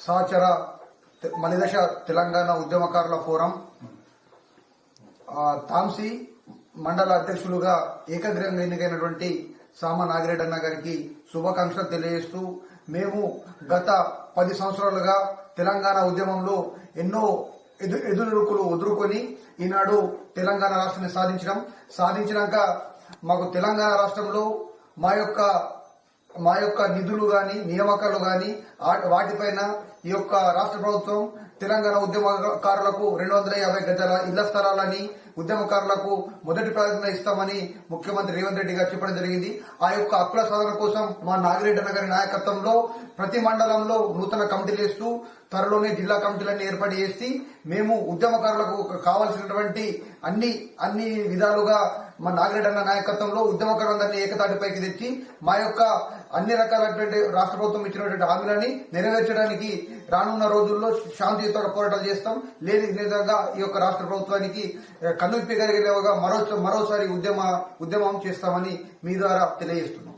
సహచర మలిదశ తెలంగాణ ఉద్యమకారుల ఫోరం. తాంసీ మండల అధ్యక్షులుగా ఏకగ్రంగా ఎన్నికైనటువంటి సామ నాగిరెడ్డన్న గారికి శుభాకాంక్షలు తెలియజేస్తూ మేము గత పది సంవత్సరాలుగా తెలంగాణ ఉద్యమంలో ఎన్నో ఎదు ఎదురుకులు వదులుకొని ఈనాడు తెలంగాణ రాష్ట్రాన్ని సాధించడం సాధించినాక మాకు తెలంగాణ రాష్ట్రంలో మా యొక్క మా యొక్క నిధులు గాని నియామకాలు గాని వాటిపైన ఈ యొక్క రాష్ట్ర ప్రభుత్వం తెలంగాణ ఉద్యమకారులకు రెండు వందల యాభై గజాల ఇళ్ళ స్థలాలని ఉద్యమకారులకు మొదటి ప్రాధాన్యత ఇస్తామని ముఖ్యమంత్రి రేవంత్ రెడ్డి గారు చెప్పడం జరిగింది. ఆ యొక్క హక్కుల సాధన కోసం మా నాగిరెడ్డి అన్న గారి నాయకత్వంలో ప్రతి మండలంలో నూతన కమిటీలు వేస్తూ త్వరలోనే జిల్లా కమిటీలన్నీ ఏర్పాటు చేసి మేము ఉద్యమకారులకు కావాల్సినటువంటి అన్ని అన్ని విధాలుగా మా నాగిరెడ్డి అన్న నాయకత్వంలో ఉద్యమకారులందరినీ ఏకతాటిపైకి తెచ్చి మా యొక్క అన్ని రకాలైనటువంటి రాష్ట్ర ప్రభుత్వం ఇచ్చినటువంటి హామీలని నెరవేర్చడానికి రానున్న రోజుల్లో శాంతియుత పోరాటాలు చేస్తాం. లేని విధంగా ఈ యొక్క రాష్ట్ర ప్రభుత్వానికి కన్నుప్పి కన్నువిప్పగలిగేలాగా మరో మరోసారి ఉద్యమ ఉద్యమం చేస్తామని మీ ద్వారా తెలియజేస్తున్నాం.